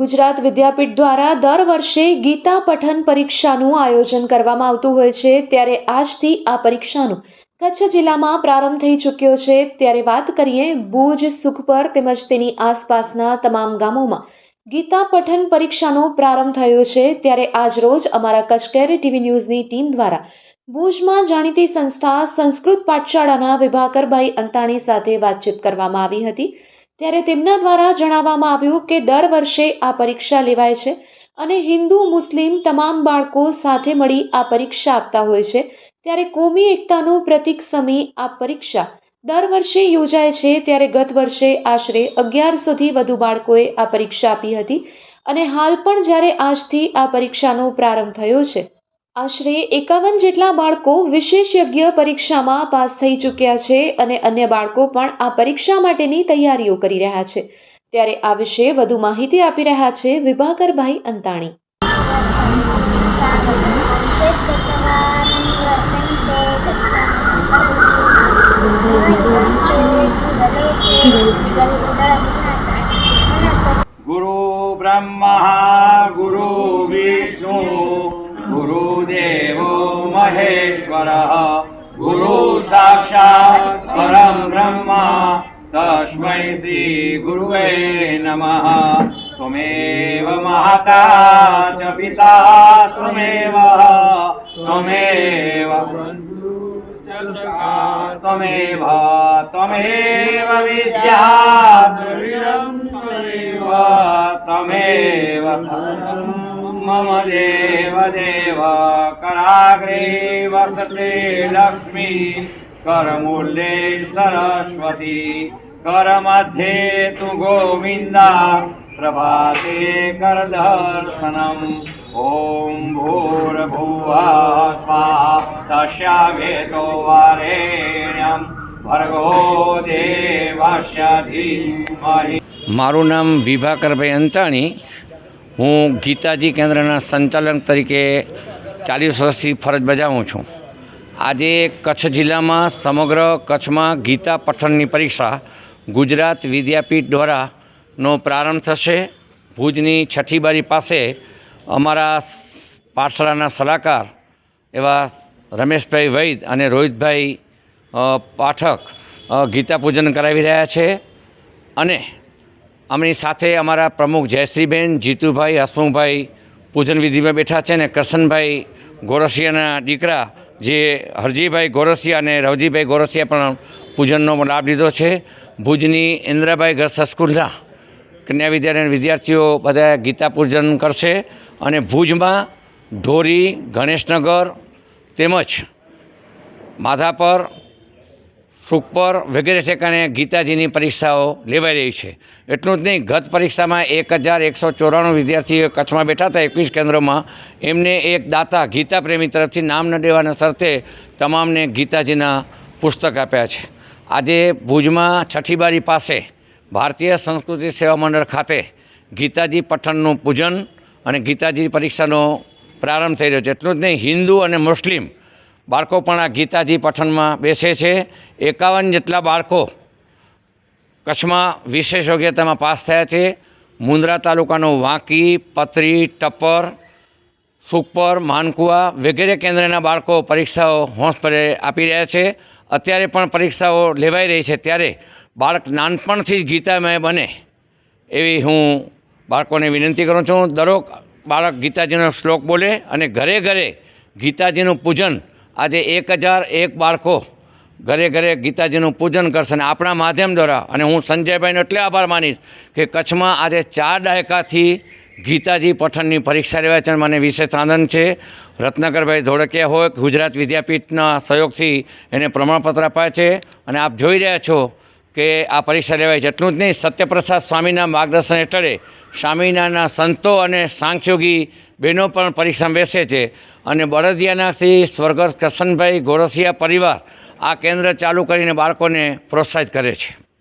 ગુજરાત વિદ્યાપીઠ દ્વારા દર વર્ષે ગીતા પઠન પરીક્ષાનું આયોજન કરવામાં આવતું હોય છે. ત્યારે આજથી આ પરીક્ષાનું કચ્છ જિલ્લામાં પ્રારંભ થઈ ચૂક્યો છે. ત્યારે વાત કરીએ ભુજ સુખપર તેમજ તેની આસપાસના તમામ ગામોમાં. ગીતા પઠન પરીક્ષાનો પ્રારંભ થયો છે. ત્યારે આજરોજ અમારા કચકેરી ટીવી ન્યૂઝની ટીમ દ્વારા ભુજમાં જાણીતી સંસ્થા સંસ્કૃત પાઠશાળાના વિભાકરભાઈ અંતાણી સાથે વાતચીત કરવામાં આવી હતી. ત્યારે તેમના દ્વારા જણાવવામાં આવ્યું કે દર વર્ષે આ પરીક્ષા લેવાય છે અને હિન્દુ, મુસ્લિમ તમામ બાળકો સાથે મળી આ પરીક્ષા આપતા હોય છે. ત્યારે કોમી એકતાનું પ્રતીક સમી આ પરીક્ષા દર વર્ષે યોજાય છે ત્યારે ગત વર્ષે આશરે અગિયારસોથી વધુ બાળકોએ આ પરીક્ષા આપી હતી અને હાલ પણ જ્યારે આજથી આ પરીક્ષાનો પ્રારંભ થયો છે. આશરે એકાવન જેટલા બાળકો વિશેષ યજ્ઞ પરીક્ષામાં પાસ થઈ ચૂક્યા છે અને અન્ય બાળકો પણ આ પરીક્ષા માટેની તૈયારીઓ કરી રહ્યા છે. ત્યારે આ વિશે વધુ માહિતી આપી રહ્યા છે વિભાકરભાઈ અંતાણી. ગુરુ બ્રહ્મા મહેશ્વર ગુરુ સાક્ષાત પરમ બ્રહ્મા તસ્મૈ શ્રી ગુરુવે નમઃ ત્વમેવ માતા ચ પિતા ત્વમેવ ત્વમેવ त्वमेव त्वमेव विद्याधरीरं त्वमेव त्वमेव मम देव देव कराग्रे वसते लक्ष्मी करमूले सरस्वती करमध्ये तु गोविन्दा प्रभाते करदर्शनम् ॐ भूर्भुवः स्वाहा तस्यावेतो वरेण्यं भर्गो देवस्य धीमहि મારું નામ વિભાકરભાઈ અંતાણી હું ગીતાજી કેન્દ્રના સંચાલક તરીકે ચાલીસ વર્ષથી ફરજ બજાવું છું. આજે કચ્છ જિલ્લામાં સમગ્ર કચ્છમાં ગીતા પઠનની પરીક્ષા ગુજરાત વિદ્યાપીઠ દ્વારા નો પ્રારંભ થશે. ભુજની છઠ્ઠી બારી પાસે અમારા પાઠશાળાના સલાહકાર એવા રમેશભાઈ વૈદ અને રોહિતભાઈ પાઠક ગીતા પૂજન કરાવી રહ્યા છે. અને અમારી સાથે અમારા પ્રમુખ જયશ્રીબેન, જીતુભાઈ, હસમુખભાઈ, પૂજન વિધિમાં બેઠા છે ને કરશનભાઈ ગોરસિયાના દીકરા, જે હરજીભાઈ ગોરસિયા અને રવજીભાઈ ગોરસિયા પણ પૂજનનો લાભ લીધો છે. ભુજની ઇન્દ્રાબાઈ ગર્લ્સ સ્કૂલના કન્યા વિદ્યાલયના વિદ્યાર્થીઓ બધા ગીતા પૂજન કરશે અને ભુજમાં ઢોરી, ગણેશનગર તેમજ માધાપર સુખપર વગેરે ઠેકાણે ગીતાજીની પરીક્ષાઓ લેવાઈ રહી છે. એટલું જ નહીં, ગત પરીક્ષામાં એક હજાર એકસો ચોરાણું વિદ્યાર્થીઓ કચ્છમાં બેઠા હતા એકવીસ કેન્દ્રોમાં. એમને એક દાતા ગીતા પ્રેમી તરફથી નામ ન દેવાના શરતે તમામને ગીતાજીના પુસ્તક આપ્યા છે. આજે ભુજમાં છઠ્ઠી બારી પાસે ભારતીય સંસ્કૃતિ સેવા મંડળ ખાતે ગીતાજી પઠનનું પૂજન અને ગીતાજી પરીક્ષાનો પ્રારંભ થઈ રહ્યો છે. એટલું જ નહીં, હિન્દુ અને મુસ્લિમ બાળકો પણ આ ગીતાજી પઠનમાં બેસે છે. એકાવન જેટલા બાળકો કચ્છમાં વિશેષ યોગ્યતામાં પાસ થયા છે. મુન્દ્રા તાલુકાનો વાંકી, પતરી, ટપ્પર, સુપર, માનકુવા વગેરે કેન્દ્રના બાળકો પરીક્ષાઓ હોંશભરે આપી રહ્યા છે. અત્યારે પણ પરીક્ષાઓ લેવાઈ રહી છે. ત્યારે બાળક નાનપણથી જ ગીતામય બને એવી હું બાળકોને વિનંતી કરું છું. દરેક બાળક ગીતાજીનો શ્લોક બોલે અને ઘરે ઘરે ગીતાજીનું પૂજન આજે એક હજાર એક બાળકો ઘરે ઘરે ગીતાજીનું પૂજન કરશે અને આપણા માધ્યમ દ્વારા, અને હું સંજયભાઈનો એટલે આભાર માનીશ કે કચ્છમાં આજે ચાર દાયકાથી ગીતાજી પઠનની પરીક્ષા લેવાય છે મને વિશેષ આનંદ છે. રત્નાકરભાઈ ધોળકિયા હોય, ગુજરાત વિદ્યાપીઠના સહયોગથી એને પ્રમાણપત્ર અપાય છે. અને આપ જોઈ રહ્યા છો કે આ પરીક્ષા લેવાય છે. એટલું જ નહીં, સત્યપ્રસાદ સ્વામીના માર્ગદર્શન હેઠળે સ્વામિનારાયણના સંતો અને સાંખ્યોગી બહેનો પણ પરીક્ષામાં બેસે છે. અને બળદિયાના શ્રી સ્વર્ગસ્થ કરશનભાઈ ગોરસિયા પરિવાર આ કેન્દ્ર ચાલુ કરીને બાળકોને પ્રોત્સાહિત કરે છે.